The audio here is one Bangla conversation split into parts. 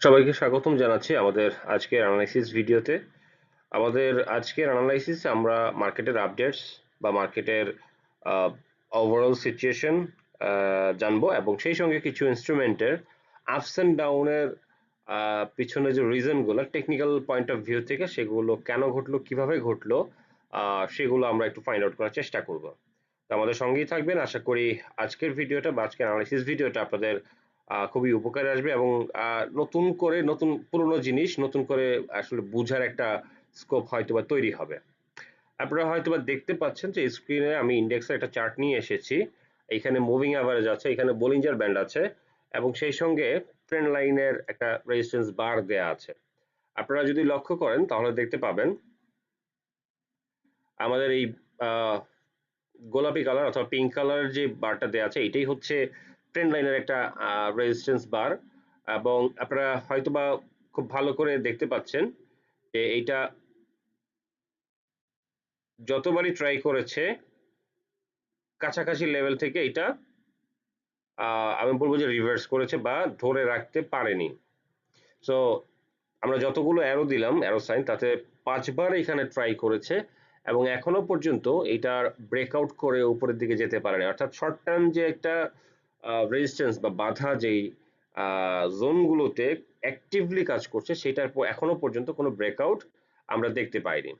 সবাইকে স্বাগতম জানাচ্ছি আমাদের আজকের অ্যানালাইসিস ভিডিওতে। আমাদের আজকের অ্যানালাইসিস আমরা মার্কেটের আপডেটস বা মার্কেটের ওভারঅল সিচুয়েশন জানব এবং সেই সঙ্গে কিছু ইনস্ট্রুমেন্টের আপস অ্যান্ড ডাউনের পিছনে যে রিজনগুলো টেকনিক্যাল পয়েন্ট অফ ভিউ থেকে সেগুলো কেন ঘটলো, কীভাবে ঘটলো সেগুলো আমরা একটু ফাইন্ড আউট করার চেষ্টা করব। তো আমাদের সঙ্গেই থাকবেন। আশা করি আজকের ভিডিওটা বা আজকের অ্যানালাইসিস ভিডিওটা আপনাদের খুবই উপকারে আসবে এবং নতুন করে নতুন পুরনো জিনিস নতুন করে আসলে বুঝার একটা স্কোপ হয়তো বা তৈরি হবে। আপনারা হয়তো বা দেখতে পাচ্ছেন যে স্ক্রিনে আমি ইন্ডেক্সের একটা চার্ট নিয়ে এসেছি। এখানে মুভিং অ্যাভারেজ আছে, এখানে বোলিঞ্জার ব্যান্ড আছে এবং সেই সঙ্গে ট্রেন্ড লাইনের একটা রেজিস্ট্যান্স বার দেয়া আছে। আপনারা যদি লক্ষ্য করেন তাহলে দেখতে পাবেন, আমাদের এই গোলাপি কালার অথবা পিঙ্ক কালারের যে বারটা দেওয়া আছে, এটাই হচ্ছে ট্রেন্ড লাইনের একটা রেজিস্ট্যান্স বার এবং আপনারা হয়তোবা খুব ভালো করে দেখতে পাচ্ছেন যে এইটা যতবারই ট্রাই করেছে, কাছাকাছি লেভেল থেকে এটা আমি বলব যে রিভার্স করেছে বা ধরে রাখতে পারেনি। সো আমরা যতগুলো অ্যারো দিলাম অ্যারো সাইন তাতে পাঁচবার এখানে ট্রাই করেছে, এবং এখনও পর্যন্ত এটার ব্রেকআউট করে উপরের দিকে যেতে পারেনি। অর্থাৎ শর্ট টার্ম যে একটা রেজিস্ট্যান্স বা বাধা যেই জোনগুলোতে অ্যাক্টিভলি কাজ করছে, সেটার এখনও পর্যন্ত কোনো ব্রেকআউট আমরা দেখতে পাইনি।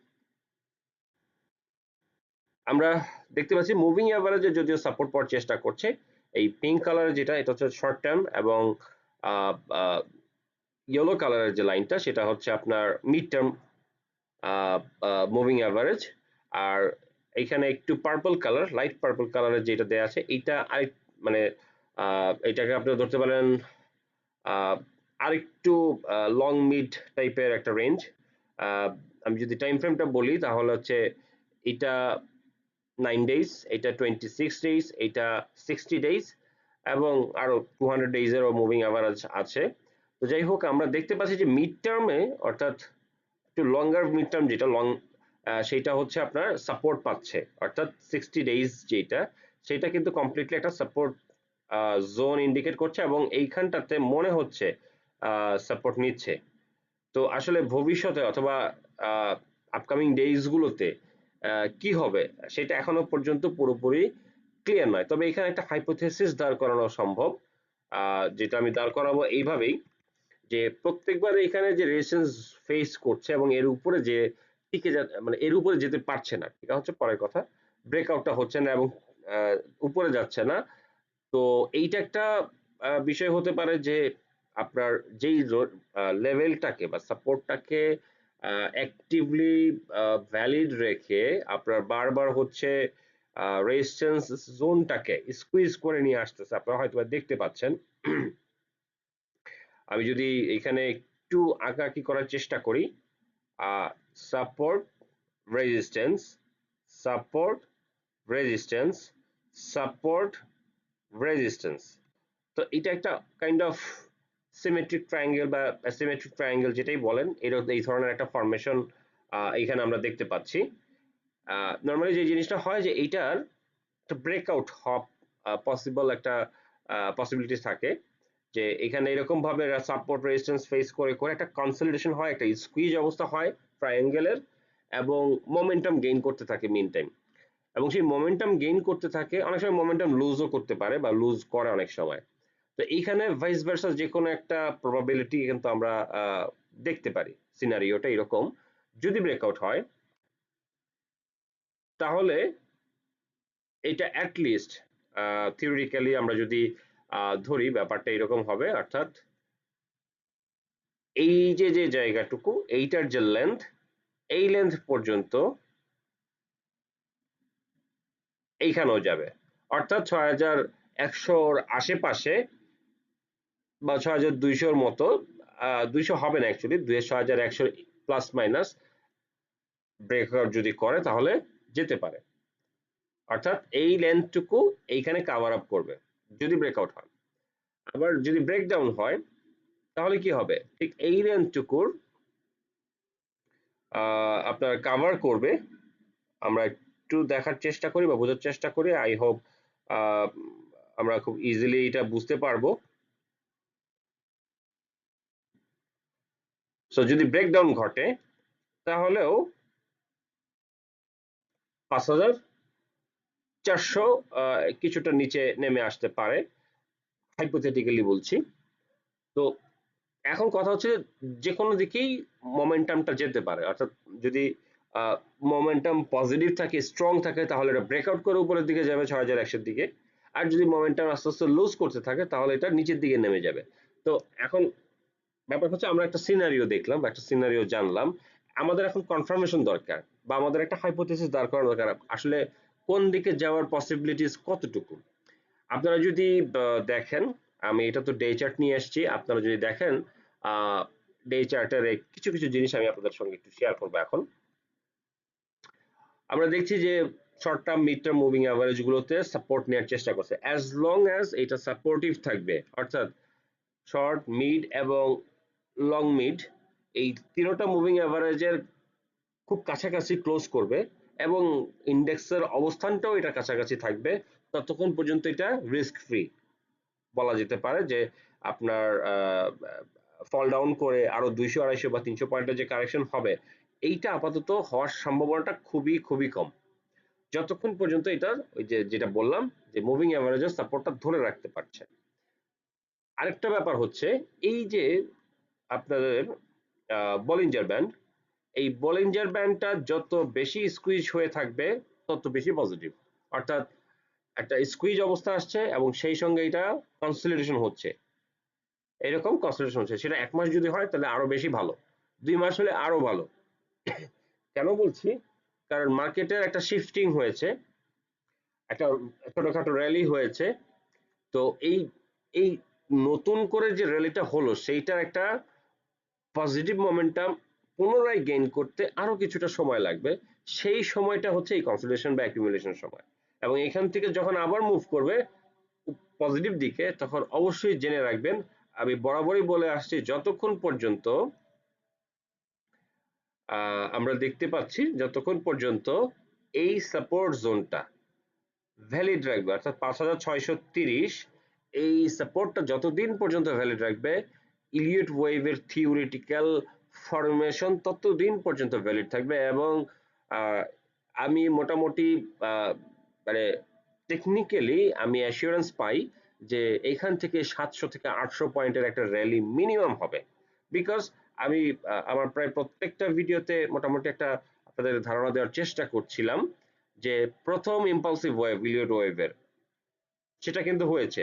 আমরা দেখতে পাচ্ছি মুভিং অ্যাভারেজে যদিও সাপোর্ট পাওয়ার চেষ্টা করছে, এই পিঙ্ক কালারের যেটা, এটা হচ্ছে শর্ট টার্ম এবং ইয়েলো কালারের যে লাইনটা সেটা হচ্ছে আপনার মিড টার্ম মুভিং অ্যাভারেজ আর এখানে একটু পার্পল কালার লাইট পার্পল কালারের যেটা দেওয়া আছে আরেক মানে এটাকে আপনি ধরতে পারেন আরেকটু লং মিড টাইপের একটা রেঞ্জ আমি যদি টাইম ফ্রেমটা বলি, তাহলে হচ্ছে এটা নাইন ডেজ এটা টোয়েন্টি সিক্স ডেজ এটা সিক্সটি ডেজ এবং আরও টু হান্ড্রেড ডেজেরও মুভিং অ্যাভারেজ আছে। তো যাই হোক, আমরা দেখতে পাচ্ছি যে মিড টার্মে অর্থাৎ একটু লঙ্গার মিড টার্ম যেটা লং সেইটা হচ্ছে আপনার সাপোর্ট পাচ্ছে। অর্থাৎ সিক্সটি ডেজ যেটা, সেটা কিন্তু কমপ্লিটলি একটা সাপোর্ট জোন ইন্ডিকেট করছে এবং এইখানটাতে মনে হচ্ছে সাপোর্ট নিচ্ছে। তো আসলে ভবিষ্যতে অথবা আপকামিং ডেইজগুলোতে কি হবে সেটা এখনও পর্যন্ত পুরোপুরি ক্লিয়ার নয়। তবে এখানে একটা হাইপোথেসিস দাঁড় করানো সম্ভব যেটা আমি দাঁড় করাবো এইভাবেই যে প্রত্যেকবার এখানে যে রেজিস্ট্যান্স ফেস করছে এবং এর উপরে যে টিকে মানে এর উপরে যেতে পারছে না ঠিক হচ্ছে পরের কথা ব্রেকআউটটা হচ্ছে না এবং উপরে যাচ্ছে না। তো এইটা একটা বিষয় হতে পারে যে আপনার যেই লেভেলটাকে বা সাপোর্টটাকে অ্যাক্টিভলি ভ্যালিড রেখে আপনার বারবার হচ্ছে রেজিস্ট্যান্স জোনটাকে স্কুইজ করে নিয়ে আসতেছে। আপনারা হয়তো দেখতে পাচ্ছেন। আমি যদি এখানে একটু আঁকাআঁকি করার চেষ্টা করি। Support resistance support resistance support resistance তো এটা একটা কাইন্ড অফ সিমেট্রিক ট্রায়াঙ্গেল বা অ্যাসিমেট্রিক ট্রায়াঙ্গেল যেটাই বলেন, এর এই ধরনের একটা ফরমেশন এখানে আমরা দেখতে পাচ্ছি। নর্মালি যে জিনিসটা হয় যে এইটার একটা ব্রেকআউট হপ পসিবল একটা পসিবিলিটিস থাকে। যে এখানে এরকম ভাবে সাপোর্ট রেজিস্ট্যান্স ফেস করে করে একটা কনসলিডেশন হয়, একটা স্কুইজ অবস্থা হয় ট্রায়াঙ্গেলের এবং মোমেন্টাম গেইন করতে থাকে মিন টাইম এবং সেই মোমেন্টাম গেইন করতে থাকে, অনেক সময় মোমেন্টাম লুজও করতে পারে বা লুজ করে অনেক সময়। তো এইখানে ভাইস ভার্সাস যে কোনো একটা প্রবাবিলিটি কিন্তু আমরা দেখতে পারি। সিনারিওটা এরকম। যদি ব্রেকআউট হয়, তাহলে এটা অ্যাটলিস্ট থিওরিটিক্যালি আমরা যদি ধরি ব্যাপারটা এরকম হবে, অর্থাৎ এই যে যে জায়গাটুকু, এইটার যে লেন্থ এই লেন্থ পর্যন্ত এইখানেও যাবে। অর্থাৎ ছয় হাজার একশোর আশেপাশে বা ছয় হাজার দুইশোর মতো দুইশো হবে না অ্যাকচুয়ালি দুই ছয় হাজার একশো প্লাস মাইনাস ব্রেকআউট যদি করে তাহলে যেতে পারে। অর্থাৎ এই লেন্থটুকু এইখানে কাভার আপ করবে, যদি ব্রেকআউট হয়। আবার যদি ব্রেকডাউন হয়, তাহলে কি হবে? ঠিক এই লেন্থটুকুর আপনার কাভার করবে, আমরা একটু দেখার চেষ্টা করি বা বোঝার চেষ্টা করি। আই হোপ আমরা খুব ইজিলি এটা বুঝতে পারব। সো যদি ব্রেকডাউন ঘটে, তাহলেও পাঁচ হাজার চারশো কিছুটা নিচে নেমে আসতে পারে হাইপোথেটিক্যালি বলছি। তো, এখন কথা হচ্ছে যে কোনো দিকেই মোমেন্টামটা যেতে পারে। অর্থাৎ যদি মোমেন্টাম পজিটিভ থাকে স্ট্রং থাকে, তাহলে এটা ব্রেকআউট করে উপরের দিকে যাবে ছয় হাজার একশোর দিকে। আর যদি মোমেন্টাম আস্তে আস্তে লুজ করতে থাকে, তাহলে এটা নিচের দিকে নেমে যাবে। তো এখন ব্যাপার হচ্ছে আমরা একটা সিনারিও দেখলাম একটা সিনারিও জানলাম। আমাদের এখন কনফার্মেশন দরকার বা আমাদের একটা হাইপোথেসিস দাঁড় করানো দরকার। আসলে কোন দিকে যাওয়ার পসিবিলিটিস কতটুকু? আপনারা যদি দেখেন, আমি এটা তো ডে চার্ট নিয়ে আসছি, আপনারা যদি দেখেন ডে চার্টের কিছু কিছু জিনিস আমি আপনাদের সঙ্গে একটু শেয়ার করব এখন। আমরা দেখছি যে short term mid term moving average গুলোতে সাপোর্ট নেওয়ার চেষ্টা করছে। অ্যাজ লং অ্যাজ এটা সাপোর্টিভ থাকবে, অর্থাৎ শর্ট মিড এবং লং মিড এই তিনোটা মুভিং অ্যাভারেজের খুব কাছাকাছি ক্লোজ করবে এবং ইন্ডেক্সের অবস্থানটাও এটা কাছাকাছি থাকবে। ততক্ষণ পর্যন্ত এটা রিস্ক ফ্রি বলা যেতে পারে যে আপনার ফল ডাউন করে আরও দুইশো, আড়াইশো বা তিনশো পয়েন্টের যে কারেকশন হবে এইটা আপাতত হওয়ার সম্ভাবনাটা খুবই খুবই কম। যতক্ষণ পর্যন্ত এটা ওই যে, যেটা বললাম, যে মুভিং অ্যাভারেজের সাপোর্টটা ধরে রাখতে পারছে। আরেকটা ব্যাপার হচ্ছে, এই যে আপনাদের বলিঞ্জার ব্যান্ড এই বলিঞ্জার ব্যান্ডটা যত বেশি স্কুইজ হয়ে থাকবে, তত বেশি পজিটিভ অর্থাৎ একটা স্কুইজ অবস্থা আসছে এবং সেই সঙ্গে এটা কনসলিডেশন হচ্ছে। এরকম কনসলিডেশন হচ্ছে। সেটা এক মাস যদি হয়, তাহলে আরও বেশি ভালো। দুই মাস হলে আরও ভালো। কেন বলছি? কারণ মার্কেটের একটা শিফটিং হয়েছে। একটা ছোটখাটো র্যালি হয়েছে। তো এই এই নতুন করে যে র্যালিটা হলো, সেইটার একটা পজিটিভ মোমেন্টাম পুনরায় গেইন করতে আরও কিছুটা সময় লাগবে। সেই সময়টা হচ্ছে এই কনসলিডেশন বা অ্যাকুমুলেশন সময়। এবং এখান থেকে যখন আবার মুভ করবে পজিটিভ দিকে, তখন অবশ্যই জেনে রাখবেন, আমি বরাবরই বলে আসছি, যতক্ষণ পর্যন্ত আমরা দেখতে পাচ্ছি যতক্ষণ পর্যন্ত এই সাপোর্ট জোনটা ভ্যালিড রাখবে, অর্থাৎ পাঁচ হাজার ছয়শো তিরিশ, এই সাপোর্টটা যতদিন পর্যন্ত ভ্যালিড রাখবে ইলিয়ট ওয়েভের থিওরিটিক্যাল ফরমেশন ততদিন পর্যন্ত ভ্যালিড থাকবে এবং আমি মোটামুটি মানে টেকনিক্যালি আমি অ্যাসিওরেন্স পাই যে এখান থেকে সাতশো থেকে আটশো পয়েন্টের একটা র্যালি মিনিমাম হবে। বিকজ আমি আমার প্রায় প্রত্যেকটা ভিডিওতে মোটামুটি একটা আপনাদের ধারণা দেওয়ার চেষ্টা করছিলাম যে প্রথম ইম্পালসিভ ওয়েভ ইলিয়ট ওয়েভের সেটা কিন্তু হয়েছে।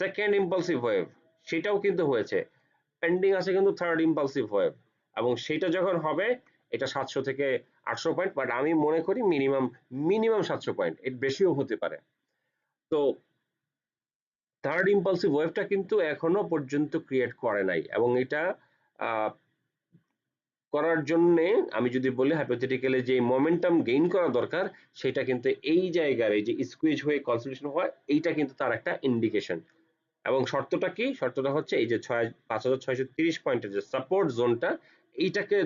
সেকেন্ড ইম্পালসিভ ওয়েভ সেটাও কিন্তু হয়েছে। পেন্ডিং আছে কিন্তু থার্ড ইম্পালসিভ ওয়েভ এবং সেটা যখন হবে, এটা সাতশো থেকে আটশো পয়েন্ট বাট আমি মনে করি মিনিমাম মিনিমাম সাতশো পয়েন্ট এর বেশিও হতে পারে। তো থার্ড ইম্পালসিভ ওয়েভটা কিন্তু এখনও পর্যন্ত ক্রিয়েট করে নাই, এবং এটা করার জন্য আমি যদি বলি হাইপোথেটিক্যালি যে মোমেন্টাম গেইন করা দরকার, সেটা কিন্তু এই জায়গার এই যে স্কুইজ হয়ে কনসলিউশন হয়, এইটা কিন্তু তার একটা ইন্ডিকেশন এবং শর্তটা কি? শর্তটা হচ্ছে এই যে ছয়, পাঁচ হাজার ছয়শো তিরিশ পয়েন্টের যে সাপোর্ট জোনটা এইটাকে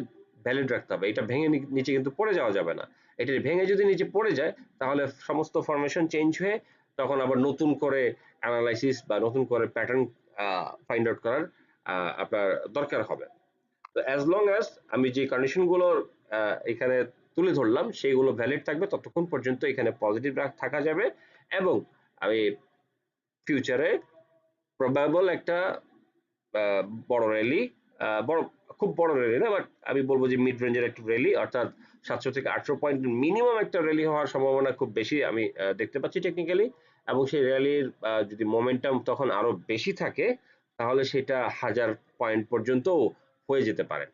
ভ্যালিড রাখতে হবে। এটা ভেঙে নিচে কিন্তু পড়ে যাওয়া যাবে না। এটা ভেঙে যদি নিচে পড়ে যায়, তাহলে সমস্ত ফরমেশন চেঞ্জ হয়ে তখন আবার নতুন করে অ্যানালাইসিস বা নতুন করে প্যাটার্ন ফাইন্ড আউট করার আপনার দরকার হবে। তো অ্যাজ লং অ্যাজ আমি যে কন্ডিশনগুলো এখানে তুলে ধরলাম, সেইগুলো ভ্যালিড থাকবে, ততক্ষণ পর্যন্ত এখানে পজিটিভ থাকা যাবে এবং আমি ফিউচারে প্রবাবল একটা বড় র্যালি বড়, খুব বড় র্যালি না বাট আমি বলব যে মিড রেঞ্জের একটু র্যালি অর্থাৎ সাতশো থেকে আটশো পয়েন্ট মিনিমাম একটা র্যালি হওয়ার সম্ভাবনা খুব বেশি আমি দেখতে পাচ্ছি টেকনিক্যালি এবং সেই র্যালির যদি মোমেন্টাম তখন আরও বেশি থাকে, তাহলে সেটা হাজার পয়েন্ট পর্যন্ত হয়ে যেতে পারে।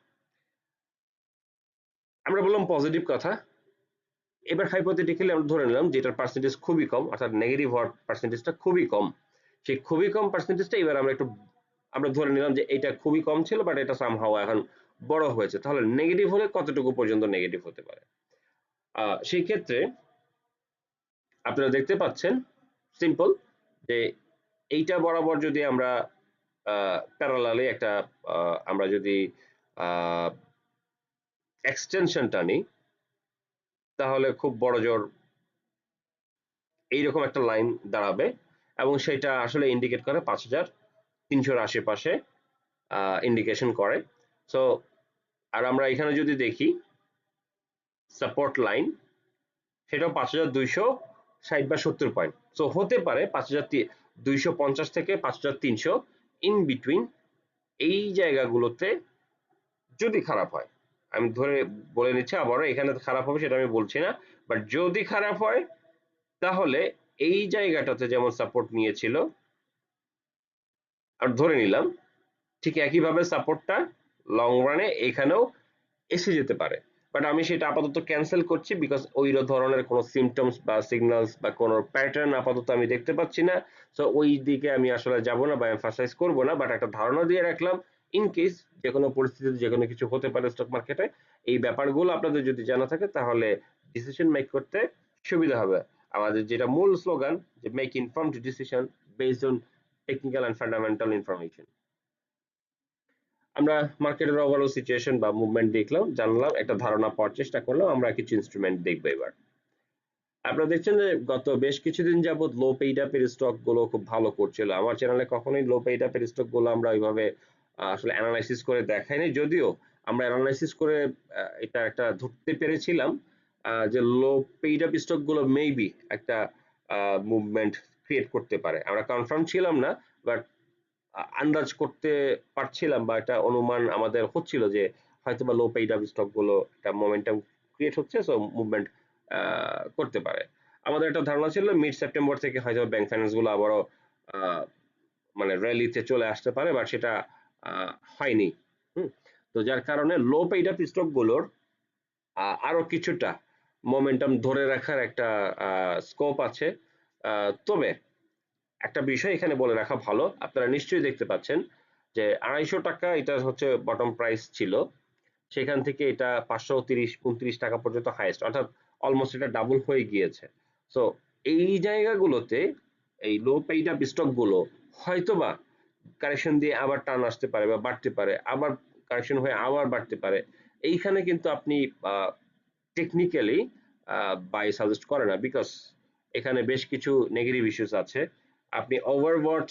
আমরা বললাম পজিটিভ কথা। এবার হাইপোথেটিক্যালি আমরা ধরে নিলাম যেটার পার্সেন্টেজ খুবই কম, অর্থাৎ নেগেটিভ হওয়ার পার্সেন্টেজটা খুবই কম। সেই খুবই কম পার্সেন্টেজটা এবার আমরা একটু, আমরা ধরে নিলাম যে এটা খুবই কম ছিল বাট এটা সামহাও এখন বড় হয়েছে। তাহলে নেগেটিভ হলে কতটুকু পর্যন্ত নেগেটিভ হতে পারে? সেই ক্ষেত্রে আপনারা দেখতে পাচ্ছেন সিম্পল যে এইটা বরাবর যদি আমরা প্যারালালে একটা আমরা যদি এক্সটেনশনটা নিই, তাহলে খুব বড় জোর এইরকম একটা লাইন দাঁড়াবে এবং সেটা আসলে ইন্ডিকেট করে পাঁচ হাজার তিনশোর আশেপাশে ইন্ডিকেশন করে। সো আর আমরা এখানে যদি দেখি সাপোর্ট লাইন সেটাও পাঁচ হাজার দুইশো ষাট বা সত্তর পয়েন্ট সো হতে পারে পাঁচ হাজার দুইশো পঞ্চাশ থেকে পাঁচ হাজার তিনশো ইন বিটুইন এই জায়গাগুলোতে যদি খারাপ হয়। আমি ধরে বলে নিচ্ছি, আবারও এখানে খারাপ হবে সেটা আমি বলছি না বাট যদি খারাপ হয়, তাহলে এই জায়গাটাতে যেমন সাপোর্ট নিয়েছিল, আর ধরে নিলাম, ঠিক একইভাবে সাপোর্টটা লং রানে এখানেও এসে যেতে পারে। বাট আমি সেটা আপাতত ক্যান্সেল করছি বিকজ ওই ধরনের কোনো সিমটমস বা সিগন্যালস বা কোনো প্যাটার্ন আপাতত আমি দেখতে পাচ্ছি না। সো ওই দিকে আমি আসলে যাব না বা এমফাসাইজ করব না। বাট একটা ধারণা দিয়ে রাখলাম ইন কেস যে কোনো পরিস্থিতিতে যে কোনো কিছু হতে পারে স্টক মার্কেটে এই ব্যাপারগুলো আপনাদের যদি জানা থাকে, তাহলে ডিসিশন মেক করতে সুবিধা হবে। আমাদের যেটা মূল স্লোগান যে make informed decision based on technical and fundamental information আমরা মার্কেটের ওভারঅল সিচুয়েশন বা মুভমেন্ট দেখলাম, জানলাম, একটা ধারণা পাওয়ার চেষ্টা করলাম, আমরা কিছু ইনস্ট্রুমেন্ট দেখব এবার। আপনারা দেখছেন যে গত বেশ কিছুদিন যাবত লো পেইড আপের স্টকগুলো খুব ভালো করছিল। আমার চ্যানেলে কখনোই লো পেইড আপের স্টকগুলো আমরা ওইভাবে আসলে অ্যানালাইসিস করে দেখাইনি। যদিও আমরা অ্যানালাইসিস করে এটা একটা ধরতে পেরেছিলাম যে লো পেইড আপ স্টকগুলো মেবি একটা মুভমেন্ট ক্রিয়েট করতে পারে। আমরা কনফার্ম ছিলাম না বাট আন্দাজ করতে পারছিলাম বা একটা অনুমান আমাদের হচ্ছিল যে হয়তো বা লো পেইড আপ স্টকগুলো একটা মোমেন্টাম ক্রিয়েট হচ্ছে সো মুভমেন্ট করতে পারে। আমাদের একটা ধারণা ছিল মিড সেপ্টেম্বর থেকে হয়তো ব্যাংক ফাইন্যান্সগুলো আবারও মানে র্যালিতে চলে আসতে পারে বাট সেটা হয়নি। হুম? তো যার কারণে লো পেইড আপ স্টকগুলোর আরও কিছুটা মোমেন্টাম ধরে রাখার একটা স্কোপ আছে। তবে একটা বিষয় এখানে বলে রাখা ভালো। আপনারা নিশ্চয়ই দেখতে পাচ্ছেন যে আড়াইশো টাকা এটা হচ্ছে বটম প্রাইস ছিল। সেখান থেকে এটা পাঁচশো তিরিশ, উনত্রিশ টাকা পর্যন্ত হাইয়েস্ট অর্থাৎ অলমোস্ট এটা ডাবল হয়ে গিয়েছে। সো এই জায়গাগুলোতে এই লো পেইড আপ স্টকগুলো হয়তোবা কারেকশন দিয়ে আবার টান আসতে পারে বা বাড়তে পারে, আবার কারেকশন হয়ে আবার বাড়তে পারে। এইখানে কিন্তু আপনি টেকনিক্যালি বাই সাজেস্ট করে না বিকজ এখানে বেশ কিছু নেগেটিভ ইস্যুস আছে। আপনি ওভারওয়ার্ড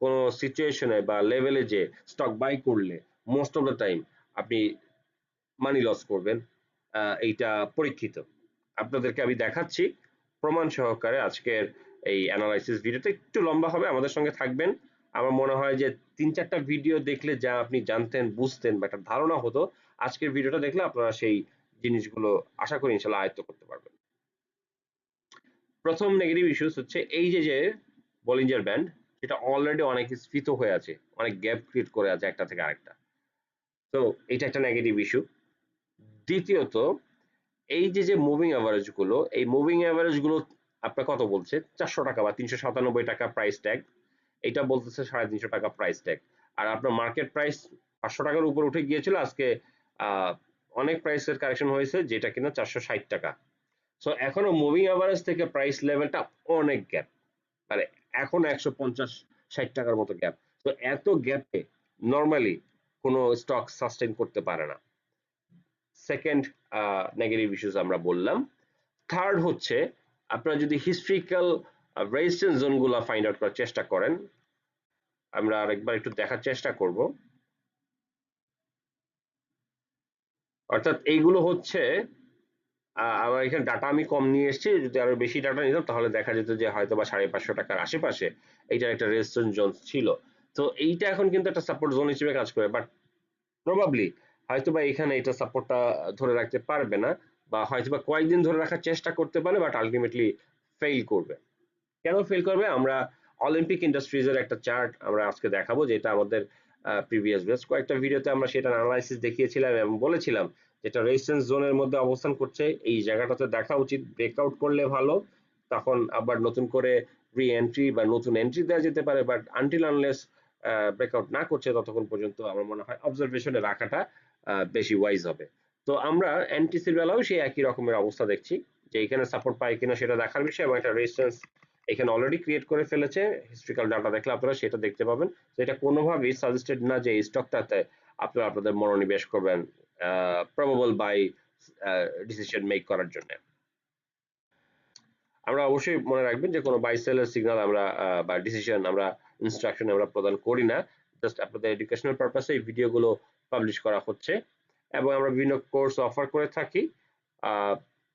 কোনো সিচুয়েশনে বা লেভেলে যে স্টক বাই করলে মোস্ট অফ দ্য টাইম আপনি মানি লস করবেন এইটা পরীক্ষিত। আপনাদেরকে আমি দেখাচ্ছি প্রমাণ সহকারে আজকের এই অ্যানালাইসিস ভিডিওটা একটু লম্বা হবে, আমাদের সঙ্গে থাকবেন। আমার মনে হয় যে তিন চারটা ভিডিও দেখলে যা আপনি জানতেন, বুঝতেন বা একটা ধারণা হতো, আজকের ভিডিওটা দেখলে আপনারা সেই জিনিসগুলো আশা করি ইনশাল্লাহ আয়ত্ত করতে পারবেন। প্রথম নেগেটিভ ইস্যুস হচ্ছে এই যে যে বলিঞ্জার ব্যান্ড সেটা অলরেডি অনেক স্ফীত হয়ে আছে, অনেক গ্যাপ ক্রিয়েট করে আছে একটা থেকে আরেকটা। তো এটা একটা নেগেটিভ ইস্যু দ্বিতীয়ত, এই যে যে মুভিং অ্যাভারেজগুলো, এই মুভিং অ্যাভারেজগুলো আপনার কত বলছে? চারশো টাকা বা তিনশো সাতানব্বই টাকা প্রাইস ট্যাগ এটা বলতেছে সাড়ে তিনশো টাকা প্রাইস ট্যাগ আর আপনার মার্কেট প্রাইস পাঁচশো টাকার উপর উঠে গিয়েছিল, আজকে অনেক প্রাইসের কারেকশন হয়েছে, যেটা কিনা চারশো ষাট টাকা। সো এখনও মুভিং অ্যাভারেজ থেকে প্রাইস লেভেলটা অনেক গ্যাপ মানে এখন একশো পঞ্চাশ ষাট টাকার মতো গ্যাপ তো এত গ্যাপে নর্মালি কোনো স্টক সাস্টেন করতে পারে না। সেকেন্ড নেগেটিভ ইস্যুস আমরা বললাম। থার্ড হচ্ছে, আপনারা যদি হিস্ট্রিক্যাল রেজিস্ট্যান্স জোনগুলো ফাইন্ড আউট করার চেষ্টা করেন, আমরা আরেকবার একটু দেখার চেষ্টা করব। অর্থাৎ এইগুলো হচ্ছে আমার এখানে ডাটা আমি কম নিয়ে এসেছি, যদি আরও বেশি ডাটা নিতাম, তাহলে দেখা যেত যে হয়তো বা সাড়ে পাঁচশো টাকার আশেপাশে এইটার একটা রেজিস্ট্যান্স জোন ছিল। তো এইটা এখন কিন্তু একটা সাপোর্ট জোন হিসেবে কাজ করে বাট প্রবাবলি হয়তো বা এখানে এটা সাপোর্টটা ধরে রাখতে পারবে না, বা হয়তো বা কয়েকদিন ধরে রাখার চেষ্টা করতে পারে বাট আলটিমেটলি ফেল করবে। কেন ফেল করবে? আমরা অলিম্পিক ইন্ডাস্ট্রিজের একটা চার্ট আমরা আজকে দেখাবো, যেটা আমাদের প্রিভিয়াস বেস কয়েকটা ভিডিওতে আমরা সেটা অ্যানালাইসিস দেখিয়েছিলাম এবং বলেছিলাম যেটা রেজিস্ট্যান্স জোনের মধ্যে অবস্থান করছে। এই জায়গাটাতে দেখা উচিত ব্রেকআউট করলে ভালো, তখন আবার নতুন করে রি এন্ট্রি বা নতুন এন্ট্রি দেওয়া যেতে পারে বাট আনটিল আনলেস ব্রেকআউট না করছে, ততক্ষণ পর্যন্ত আমার মনে হয় অবজারভেশনে রাখাটা বেশি ওয়াইজ হবে। তো আমরা এনটিসির বেলাও সেই একই রকমের অবস্থা দেখছি, যে এখানে সাপোর্ট পায় কিনা সেটা দেখার বিষয় এবং একটা রেজিস্ট্যান্স এখানে অলরেডি ক্রিয়েট করে ফেলেছে। হিস্ট্রিক্যাল ডাটা দেখলে আপনারা সেটা দেখতে পাবেন। এটা কোনোভাবেই সাজেস্টেড না যে এই স্টকটাতে আপনারা আপনাদের মনোনিবেশ করবেন প্রবাবল বাই ডিসিশন মেক করার জন্য। আমরা অবশ্যই মনে রাখবেন যে কোনো বাই সেলের সিগন্যাল আমরা বা ডিসিশন আমরা ইনস্ট্রাকশন আমরা প্রদান করি না। জাস্ট আপনাদের এডুকেশনাল পারপাসে এই ভিডিওগুলো পাবলিশ করা হচ্ছে। এবং আমরা বিভিন্ন কোর্স অফার করে থাকি।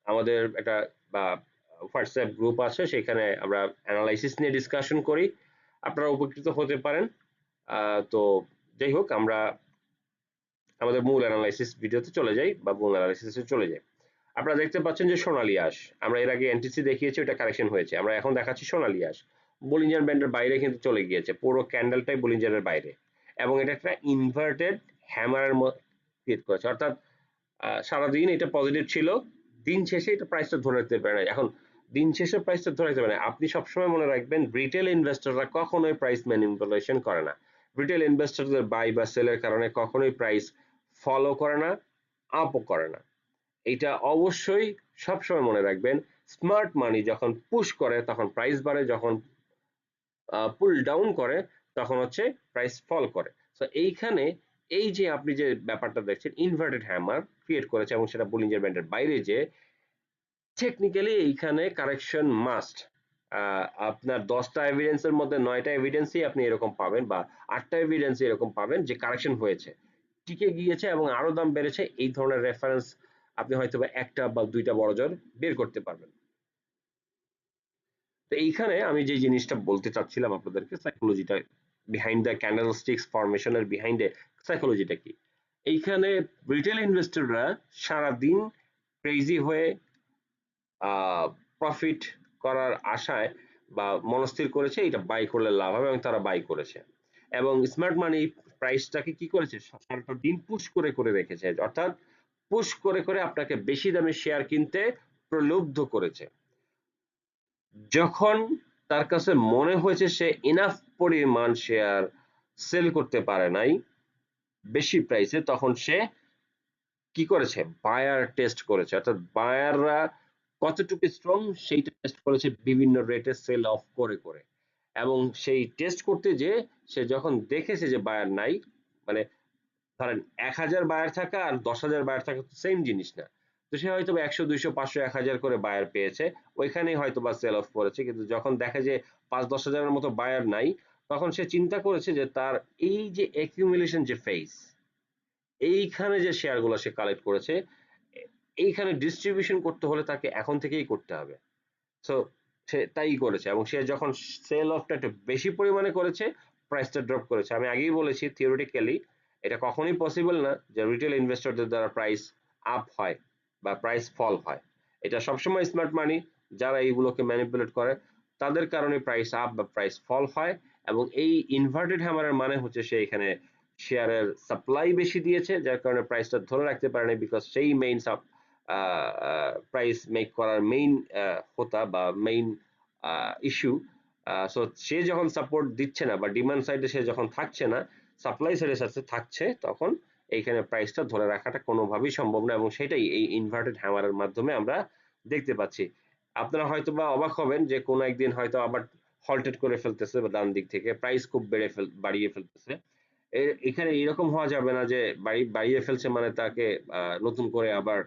আমাদের একটা, বা হোয়াটসঅ্যাপ গ্রুপ আছে, সেখানে আমরা অ্যানালাইসিস নিয়ে ডিসকাশন করি। আপনারা উপকৃত হতে পারেন। তো যাই হোক, আমরা আমাদের মূল অ্যানালাইসিস ভিডিওতে চলে যাই বা মূল অ্যানালাইসিসে চলে যাই। আপনারা দেখতে পাচ্ছেন যে সোনালি আস আমরা এর আগে এনটিসি দেখিয়েছি, ওটা কারেকশন হয়েছে। আমরা এখন দেখাচ্ছি সোনালি আস বলিঞ্জার ব্যান্ডের বাইরে কিন্তু চলে গিয়েছে, পুরো ক্যান্ডেলটাই বলিঞ্জারের বাইরে। এবং এটা একটা ইনভার্টেড হ্যামারের ক্রিয়েট করেছে। অর্থাৎ সারাদিন এটা পজিটিভ ছিল, দিন শেষে এটা প্রাইসটা ধরে রাখতে পারে না এখন দিন শেষে প্রাইসটা ধরে পারে না। আপনি সবসময় মনে রাখবেন রিটেল ইনভেস্টররা কখনোই প্রাইস ম্যানিপুলেশন করে না। রিটেল ইনভেস্টরদের বাই বা সেলের কারণে কখনোই প্রাইস ফলো করে না আপও করে না। এটা অবশ্যই সবসময় মনে রাখবেন স্মার্ট মানি যখন পুশ করে, তখন প্রাইস বাড়ে, যখন পুল ডাউন করে, তখন হচ্ছে প্রাইস ফল করে। তো এইখানে এই যে আপনি যে ব্যাপারটা দেখছেন ইনভার্টেড হ্যামার ক্রিয়েট করেছে এবং সেটা বুলিঞ্জার ব্যান্ডের বাইরে যে টেকনিক্যালি এইখানে কারেকশন মাস্ট আপনার দশটা এভিডেন্সের মধ্যে নয়টা এভিডেন্সই আপনি এরকম পাবেন বা আটটা এভিডেন্স এরকম পাবেন যে কারেকশন হয়েছে। টিকে গিয়েছে এবং আরও দাম বেড়েছে, এই ধরনের রেফারেন্স আপনি হয়তো বা একটা বা দুইটা বড় জোর বের করতে পারবেন। তো এইখানে আমি যে জিনিসটা বলতে চাচ্ছিলাম আপনাদেরকে সাইকোলজিটা বিহাইন্ড দ্য ক্যান্ডেলস্টিক্স ফরমেশনের বিহাইন্ড সাইকোলজিটা কি? এইখানে রিটেল ইনভেস্টররা সারাদিন ক্রেজি হয়ে প্রফিট করার আশায় বা মনস্থির করেছে, এটা বাই করলে লাভ হবে এবং তারা বাই করেছে। এবং স্মার্ট মানি প্রাইসটাকে কি করেছে? সারাটা দিন পুশ করে করে রেখেছে, অর্থাৎ পুশ করে করে আপনাকে বেশি দামে শেয়ার কিনতে প্রলুব্ধ করেছে। যখন তার কাছে মনে হয়েছে সে ইনাফ পরিমাণ শেয়ার সেল করতে পারে নাই, বেশি প্রাইসে তখন সে কি করেছে? বায়ার টেস্ট করেছে। অর্থাৎ বায়াররা কতটুকু স্ট্রং সেইটা টেস্ট করেছে বিভিন্ন রেটে সেল অফ করে করে। এবং সেই টেস্ট করতে যে সে যখন দেখেছে যে বায়ার নাই মানে ধরেন এক হাজার বায়ার থাকা আর দশ হাজার বায়ার থাকা তো সেম জিনিস না। তো সে হয়তো একশো, দুইশো, পাঁচশো, এক হাজার করে বায়ার পেয়েছে, ওইখানেই হয়তো বা সেল অফ করেছে। কিন্তু যখন দেখে যে পাঁচ, দশ হাজারের মতো বায়ার নাই, তখন সে চিন্তা করেছে যে তার এই যে অ্যাকিউমুলেশন যে ফেস এইখানে যে শেয়ারগুলো সে কালেক্ট করেছে এইখানে ডিস্ট্রিবিউশন করতে হলে তাকে এখন থেকেই করতে হবে। সো সে তাই করেছে এবং সে যখন সেল অফটা একটু বেশি পরিমাণে করেছে প্রাইসটা ড্রপ করেছে। আমি আগেই বলেছি থিওরিটিক্যালি এটা কখনোই পসিবল না যে রিটেল ইনভেস্টরদের দ্বারা প্রাইস আপ হয় বা প্রাইস ফল হয়। এটা সবসময় স্মার্ট মানি যারা এইগুলোকে ম্যানিপুলেট করে, তাদের কারণে প্রাইস আপ বা প্রাইস ফল হয় এবং এই ইনভার্টেড হ্যামারের মানে হচ্ছে সে এখানে শেয়ারের সাপ্লাই বেশি দিয়েছে, যার কারণে প্রাইসটা ধরে রাখতে পারেনি বিকজ সেই মেইন প্রাইস মেক করার মেইন হোতা বা মেইন ইস্যু সো সে যখন সাপোর্ট দিচ্ছে না বা ডিমান্ড সাইডে সে যখন থাকছে না সাপ্লাই সাইডের সাথে থাকছে, তখন এইখানে প্রাইসটা ধরে রাখাটা কোনোভাবেই সম্ভব না এবং সেটাই এই ইনভার্টেড হ্যামারের মাধ্যমে আমরা দেখতে পাচ্ছি। আপনারা হয়তো বা অবাক হবেন যে কোনো একদিন হয়তো আবার হল্টেড করে ফেলতেছে বা ডান দিক থেকে প্রাইস খুব বেড়ে ফেল, বাড়িয়ে ফেলতেছে। এখানে এরকম হওয়া যাবে না যে বাড়ি, বাড়িয়ে ফেলছে মানে তাকে নতুন করে আবার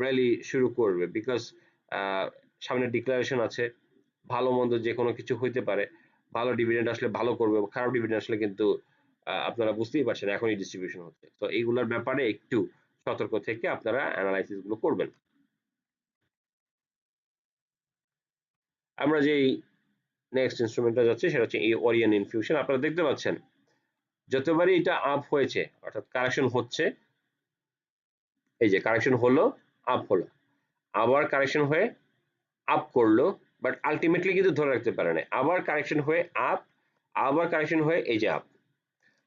র্যালি শুরু করবে বিকজ সামনে ডিক্লারেশন আছে, ভালো মন্দ যে কোনো কিছু হইতে পারে, ভালো ডিভিডেন্ড আসলে ভালো করবে, খারাপ ডিভিডেন্ড আসলে কিন্তু আপনারা বুঝতেই পারছেন এখনই ডিস্ট্রিবিউশন হচ্ছে। তো এইগুলোর ব্যাপারে একটু সতর্ক থেকে আপনারা অ্যানালাইসিসগুলো করবেন। আমরা যেই নেক্সট ইনস্ট্রুমেন্টটা যাচ্ছে সেটা হচ্ছে এই ওরিয়ান ইনফিউশন আপনারা দেখতে পাচ্ছেন, যতবারই এটা আপ হয়েছে, অর্থাৎ কারেকশন হচ্ছে এই যে কারেকশন হলো আপ হলো। আবার কারেকশন হয়ে আপ করল বাট আলটিমেটলি কিন্তু ধরে রাখতে পারে না আবার কারেকশন হয়ে আপ আবার কারেকশন হয়ে এই যে আপ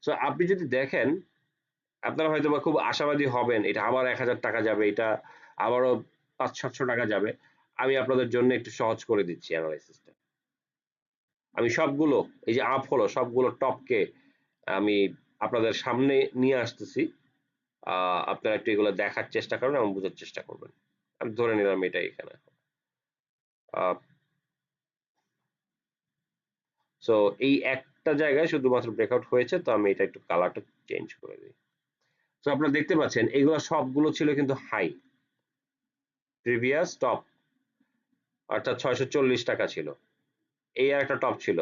সো আপনি যদি দেখেন, আপনারা হয়তো খুব আশাবাদী হবেন, এটা আবার এক হাজার টাকা যাবে, এটা আবারও পাঁচ, সাতশো টাকা যাবে। আমি আপনাদের জন্য একটু সহজ করে দিচ্ছি অ্যানালাইসিসটা আমি সবগুলো, এই যে আপ হলো, সবগুলো টপকে আমি আপনাদের সামনে নিয়ে আসতেছি। আপনারা একটু এগুলো দেখার চেষ্টা করবেন এবং বোঝার চেষ্টা করবেন। আমি ধরে নিলাম এটা এখানে। সো এই একটা জায়গায় শুধুমাত্র ব্রেকআউট হয়েছে, তো আমি এটা একটু কালারটা চেঞ্জ করে দিই। তো আপনারা দেখতে পাচ্ছেন, এগুলো সবগুলো ছিল কিন্তু হাই প্রিভিয়াস টপ অর্থাৎ ছয়শো চল্লিশ টাকা ছিল। এই আর একটা টপ ছিল।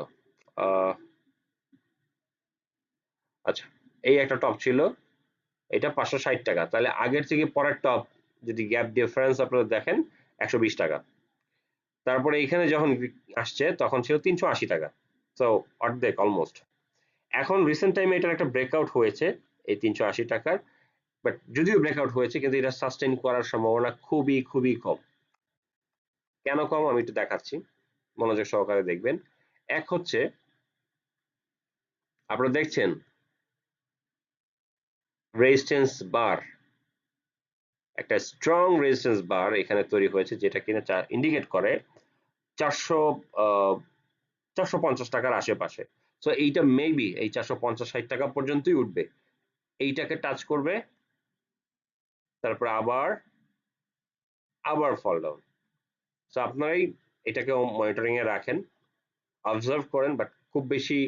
আচ্ছা এই একটা টপ ছিল। এটা পাঁচশো ষাট টাকা। তাহলে আগের থেকে পরের টপ যদি গ্যাপ ডিফারেন্স আপনারা দেখেন, একশো বিশ টাকা। তারপরে এখানে যখন আসছে, তখন ছিল তিনশো আশি টাকা। তো অর্ধেক অলমোস্ট এখন রিসেন্ট টাইমে এটার একটা ব্রেকআউট হয়েছে, এই তিনশো আশি টাকার। বাট যদিও ব্রেকআউট হয়েছে, কিন্তু এটা সাস্টেন করার সম্ভাবনা খুবই খুবই কম। কেন কম? আমি একটু দেখাচ্ছি। মনোযোগ সহকারে দেখবেন। এক হচ্ছে, আপনারা দেখছেন রেজিস্ট্যান্স বার একটা স্ট্রং রেজিস্ট্যান্স বার এখানে তৈরি হয়েছে, যেটা কিনা ইন্ডিকেট করে চারশো চারশো পঞ্চাশ টাকার আশেপাশে। সো এইটা মেবি এই চারশো পঞ্চাশ ষাট টাকা পর্যন্তই উঠবে। এইটাকে টাচ করবে, তারপর আবার আবার ফল ডাউন সো আপনারাই এটাকে মনিটরিং এ রাখেন অবজার্ভ করেন বাট খুব বেশি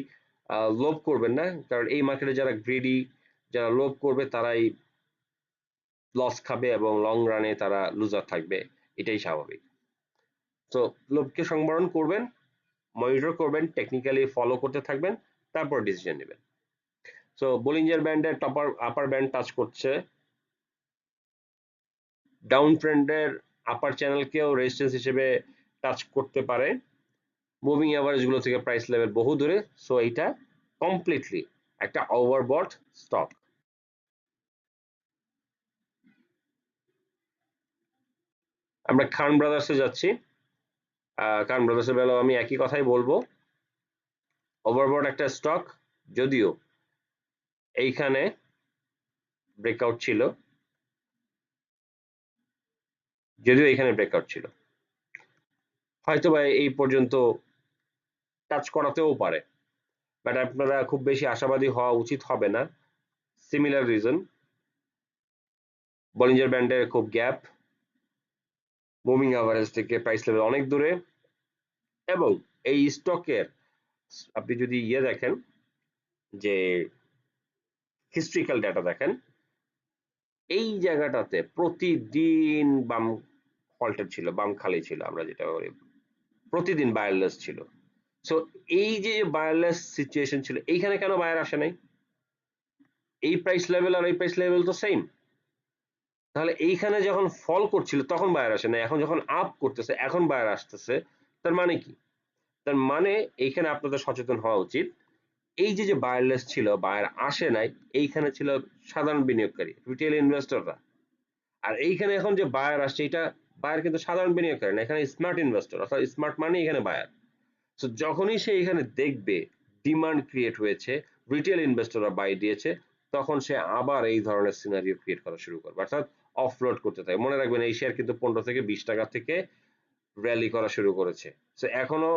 লোভ করবেন না, কারণ এই মার্কেটে যারা গ্রেডি যারা লোভ করবে তারাই লস খাবে এবং লং রানে তারা লুজার থাকবে, এটাই স্বাভাবিক। তো লোভকে সংবরণ করবেন মনিটর করবেন টেকনিক্যালি ফলো করতে থাকবেন, তারপর ডিসিশন নেবেন। সো বোলিঞ্জার ব্যান্ডের টপার আপার ব্যান্ড টাচ করছে। ডাউন ট্রেন্ডের আপার চ্যানেলকেও রেজিস্ট্যান্স হিসেবে টাচ করতে পারে। মুভিং অ্যাভারেজগুলো থেকে প্রাইস লেভেল বহু দূরে সো এইটা কমপ্লিটলি একটা ওভারবট স্টক আমরা খান ব্রাদার্সে যাচ্ছি। খান ব্রাদার্সের বেলাও আমি একই কথাই বলব। ওভারবট একটা স্টক যদিও এইখানে ব্রেকআউট ছিল। যদিও এখানে ব্রেকআউট ছিল। হয়তো বা এই পর্যন্ত টাচ করাতেও পারে। বাট আপনারা খুব বেশি আশাবাদী হওয়া উচিত হবে না। সিমিলার রিজন বলিঞ্জার ব্যান্ডের খুব গ্যাপ মুভিং অ্যাভারেজ থেকে প্রাইস লেভেল অনেক দূরে। এবং এই স্টকের আপনি যদি ইয়ে দেখেন, যে হিস্ট্রিক্যাল ডেটা দেখেন, এই জায়গাটাতে প্রতিদিন বাম ফল্টেড ছিল, বাম খালি ছিল, আমরা যেটা বলি, প্রতিদিন বায়ারলেস ছিল। সো এই যে বায়ারলেস সিচুয়েশন ছিল, এইখানে কেন বায়ার আসে নাই? এই প্রাইস লেভেল আর এই প্রাইস লেভেল তো সেম তাহলে এইখানে যখন ফল করছিল, তখন বায়ার আসে না এখন যখন আপ করতেছে, এখন বায়ার আসতেছে, তার মানে কি? তার মানে এইখানে আপনাদের সচেতন হওয়া উচিত। এই যে যে বায়ারলেস ছিল বায়ার আসে নাই, এইখানে ছিল সাধারণ বিনিয়োগকারী রিটেল ইনভেস্টররা আর এইখানে এখন যে বায়ার আসছে, এটা বায়ার কিন্তু সাধারণ বিনিয়োগকারী না, এখানে স্মার্ট ইনভেস্টর অর্থাৎ স্মার্ট মানে এখানে বায়ার তো যখনই সে এখানে দেখবে ডিমান্ড ক্রিয়েট হয়েছে রিটেল ইনভেস্টররা বাই দিয়েছে, তখন সে আবার এই ধরনের সিনারিও ক্রিয়েট করা শুরু করবে। অর্থাৎ অফলোড করতে থাকে। মনে রাখবেন এই শেয়ার কিন্তু পনেরো থেকে বিশ টাকা থেকে র্যালি করা শুরু করেছে। তো এখনও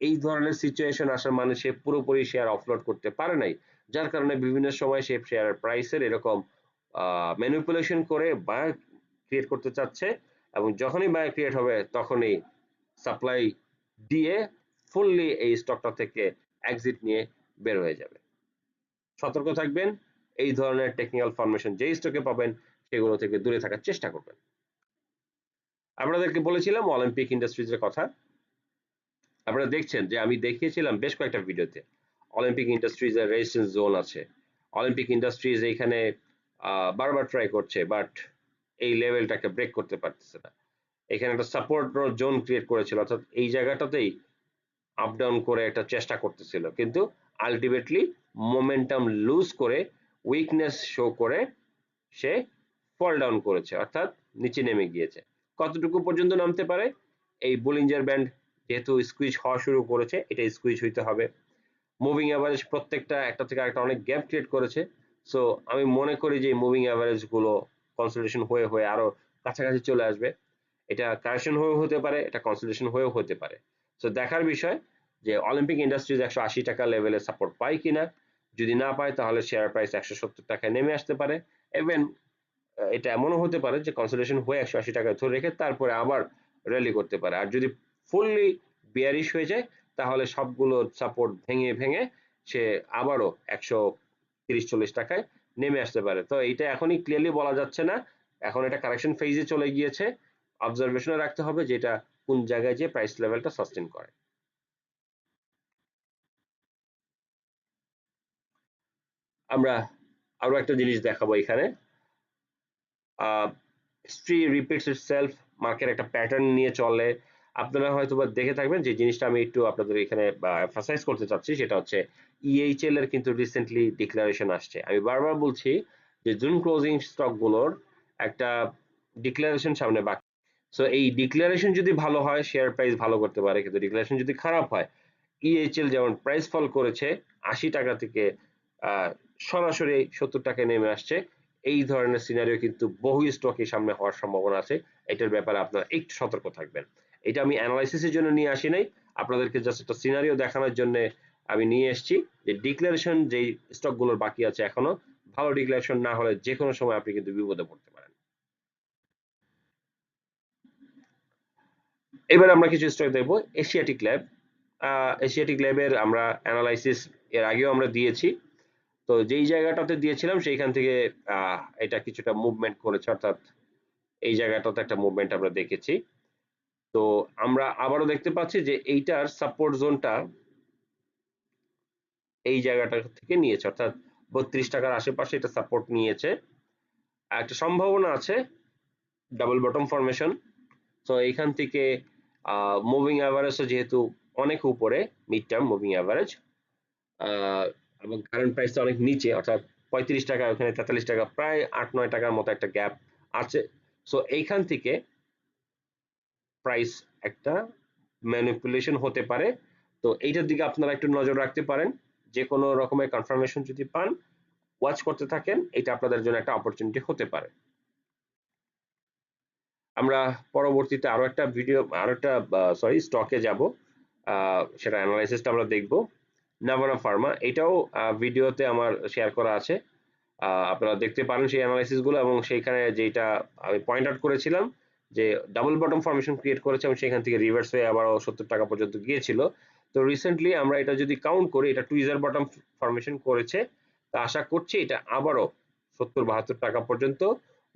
এই ধরনের সিচুয়েশন আসার মানে সে পুরোপুরি শেয়ার অফলোড করতে পারে নাই। যার কারণে বিভিন্ন সময় সে শেয়ার প্রাইসের এরকম ম্যানিপুলেশন করে বায়ার ক্রিয়েট করতে চাচ্ছে এবং যখনই বায়ার ক্রিয়েট হবে, তখনই সাপ্লাই দিয়ে ফুললি এই স্টকটা থেকে এক্সিট নিয়ে বের হয়ে যাবে। সতর্ক থাকবেন, এই ধরনের টেকনিক্যাল ফরমেশন যেই স্টকে পাবেন, সেগুলো থেকে দূরে থাকার চেষ্টা করবেন। আপনাদেরকে বলেছিলাম অলিম্পিক ইন্ডাস্ট্রিজের কথা। আপনারা দেখছেন যে আমি দেখিয়েছিলাম বেশ কয়েকটা ভিডিওতে অলিম্পিক ইন্ডাস্ট্রিজ এর রেজিস্ট্যান্স জোন আছে। অলিম্পিক ইন্ডাস্ট্রিজ এইখানে বারবার ট্রাই করছে বাট এই লেভেলটাকে ব্রেক করতে পারতেছে না। এখানে একটা সাপোর্ট জোন ক্রিয়েট করেছিল, অর্থাৎ এই জায়গাটাতেই আপ ডাউন করে একটা চেষ্টা করতেছিল। কিন্তু আলটিমেটলি মোমেন্টাম লুজ করে উইকনেস শো করে সে ফল ডাউন করেছে, অর্থাৎ নিচে নেমে গিয়েছে। কতটুকু পর্যন্ত নামতে পারে? এই বোলিঞ্জার ব্যান্ড যেহেতু স্কুইজ হওয়া শুরু করেছে, এটা স্কুইজ হইতে হবে। মুভিং অ্যাভারেজ প্রত্যেকটা, একটা থেকে একটা অনেক গ্যাপ ক্রিয়েট করেছে। সো আমি মনে করি যে মুভিং অ্যাভারেজগুলো কনসোলিডেশন হয়ে হয়ে আরও কাছাকাছি চলে আসবে। এটা কারেকশন হয়েও হতে পারে, এটা কনসোলিডেশন হয়েও হতে পারে। সো দেখার বিষয় যে অলিম্পিক ইন্ডাস্ট্রিজ একশো আশি টাকা লেভেলে সাপোর্ট পায় কিনা। যদি না পায়, তাহলে শেয়ার প্রাইস একশো সত্তর টাকায় নেমে আসতে পারে। ইভেন এটা এমনও হতে পারে যে কনসোলিডেশন হয়ে একশো আশি টাকায় ধরে রেখে তারপরে আবার র্যালি করতে পারে। আর যদি ফুললি বিয়ারিশ হয়ে যায়, তাহলে সবগুলো সাপোর্ট ভেঙে ভেঙে সে আবারও একশো তিরিশ চল্লিশ টাকায় নেমে আসতে পারে। তো, এইটা এখনই ক্লিয়ারলি বলা যাচ্ছে না। এখন এটা কারেকশন ফেজে চলে গিয়েছে। অবজারভেশনে রাখতে হবে যেটা কোন জায়গায় যে প্রাইস লেভেলটা সাস্টেন করে। আমরা আরও একটা জিনিস দেখাবো এখানে। হিস্ট্রি রিপিটস সেলফ মার্কেট একটা প্যাটার্ন নিয়ে চলে। আপনারা হয়তো বা দেখে থাকবেন যে জিনিসটা আমি একটু আপনাদের এখানে এমফাসাইজ করতে চাচ্ছি, সেটা হচ্ছে ইএইচএল এর কিন্তু রিসেন্টলি ডিক্লারেশন আসছে। আমি বারবার বলছি যে জুন ক্লোজিং স্টকগুলোর একটা ডিক্লারেশন সামনে বাকি সো এই ডিক্লারেশন যদি ভালো হয় শেয়ার প্রাইস ভালো করতে পারে, কিন্তু ডিক্লারেশন যদি খারাপ হয় ইএইচএল যেমন প্রাইস ফল করেছে, আশি টাকা থেকে সরাসরি সত্তর টাকায় নেমে আসছে। এই ধরনের সিনারিও কিন্তু বহু স্টকের সামনে হওয়ার সম্ভাবনা আছে। এটার ব্যাপারে আপনারা একটু সতর্ক থাকবেন। এটা আমি অ্যানালাইসিসের জন্য নিয়ে আসি নাই। আপনাদেরকে জাস্ট একটা সিনারিও দেখানোর জন্য আমি নিয়ে এসেছি যে ডিক্লারেশন যেই স্টকগুলোর বাকি আছে এখনও, ভালো ডিক্লারেশন না হলে যে কোনো সময় আপনি কিন্তু বিপদে পড়তে পারেন এবার আমরা কিছু স্টক দেখব এশিয়াটিক ল্যাব এশিয়াটিক ল্যাবের আমরা অ্যানালাইসিস এর আগেও আমরা দিয়েছি। তো যেই জায়গাটাতে দিয়েছিলাম সেইখান থেকে এটা কিছুটা মুভমেন্ট করেছে, অর্থাৎ এই জায়গাটাতে একটা মুভমেন্ট আমরা দেখেছি। তো আমরা আবারও দেখতে পাচ্ছি যে এইটার সাপোর্ট জোনটা এই জায়গাটা থেকে নিয়েছে, অর্থাৎ বত্রিশ টাকার আশেপাশে এটা সাপোর্ট নিয়েছে। একটা সম্ভাবনা আছে ডাবল বটম ফরমেশন তো এইখান থেকে মুভিং অ্যাভারেজ যেহেতু অনেক উপরে মিড টার্ম মুভিং অ্যাভারেজ এবং কারেন্ট প্রাইসটা অনেক নিচে, অর্থাৎ পঁয়ত্রিশ টাকা, ওখানে তেতাল্লিশ টাকা, প্রায় আট, নয় টাকার মতো একটা গ্যাপ আছে। সো এইখান থেকে প্রাইস একটা ম্যানিপুলেশন হতে পারে। তো এইটার দিকে আপনারা একটু নজর রাখতে পারেন। যে কোনো রকমের কনফার্মেশন যদি পান ওয়াচ করতে থাকেন, এটা আপনাদের জন্য একটা অপরচুনিটি হতে পারে। আমরা পরবর্তীতে আরও একটা ভিডিও আরও একটা সরি স্টকে যাব। সেটা অ্যানালাইসিসটা আমরা দেখব। নাভানা ফার্মা এটাও ভিডিওতে আমার শেয়ার করা আছে। আপনারা দেখতে পারেন সেই অ্যানালাইসিসগুলো এবং সেইখানে যেটা আমি পয়েন্ট আউট করেছিলাম, যে ডাবল বটম ফরমেশন ক্রিয়েট করেছে এবং সেখান থেকে রিভার্স হয়ে আবারও সত্তর টাকা পর্যন্ত গিয়েছিল। তো রিসেন্টলি আমরা এটা যদি কাউন্ট করি, এটা টুইজার বটম ফরমেশন করেছে। তা আশা করছি এটা আবারও সত্তর বাহাত্তর টাকা পর্যন্ত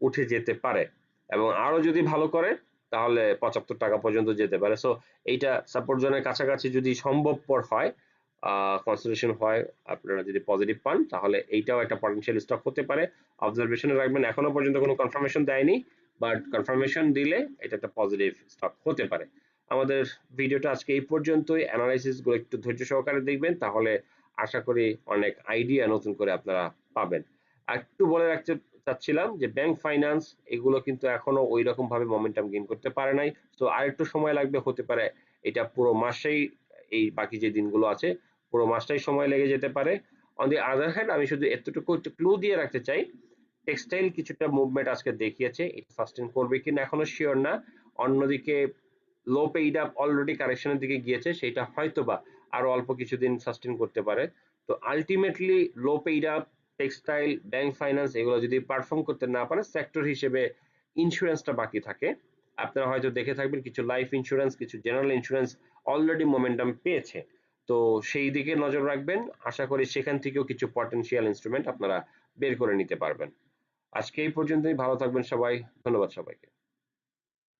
উঠে যেতে পারে। এবং আরও যদি ভালো করে, তাহলে পঁচাত্তর টাকা পর্যন্ত যেতে পারে। সো এইটা সাপোর্ট জোনের কাছাকাছি যদি সম্ভবপর হয় কনসিডারেশন হয়, আপনারা যদি পজিটিভ পান, তাহলে এইটাও একটা পটেনশিয়াল স্টক হতে পারে। অবজারভেশনে রাখবেন, এখনও পর্যন্ত কোনো কনফার্মেশন দেয়নি বাট কনফার্মেশন দিলে এটা একটা পজিটিভ স্টক হতে পারে। আমাদের ভিডিওটা আজকে এই পর্যন্তই। অ্যানালাইসিসগুলো একটু ধৈর্য সহকারে দেখবেন, তাহলে আশা করি অনেক আইডিয়া নতুন করে আপনারা পাবেন। একটু বলে রাখতে চাচ্ছিলাম যে ব্যাংক ফাইন্যান্স এগুলো কিন্তু এখনও ওই রকম ভাবে মোমেন্টাম গেইন করতে পারে নাই। তো আরেকটু সময় লাগবে, হতে পারে এটা পুরো মাসেই, এই বাকি যে দিনগুলো আছে, পুরো মাসটাই সময় লেগে যেতে পারে। অন দি আদার হ্যান্ড আমি শুধু এতটুকু একটু ক্লু দিয়ে রাখতে চাই টেক্সটাইল কিছুটা মুভমেন্ট আজকে দেখিয়েছে, এটা সাস্টেন করবে কিনা এখনও শিওর না। অন্যদিকে লো পেইড আপ অলরেডি কারেকশনের দিকে গিয়েছে, সেটা হয়তোবা আরও অল্প কিছুদিন সাস্টেন করতে পারে। তো ultimately low paid up textile bank finance এগুলো যদি পারফর্ম করতে না পারে সেক্টর হিসেবে ইন্স্যুরেন্সটা বাকি থাকে। আপনারা হয়তো দেখে থাকবেন কিছু লাইফ ইন্স্যুরেন্স কিছু জেনারেল ইন্স্যুরেন্স অলরেডি মোমেন্টাম পেয়েছে। তো সেই দিকে নজর রাখবেন। আশা করি সেখান থেকেও কিছু পটেনশিয়াল ইনস্ট্রুমেন্ট আপনারা বের করে নিতে পারবেন। আজকে এই পর্যন্তই। ভালো থাকবেন সবাই। ধন্যবাদ সবাইকে।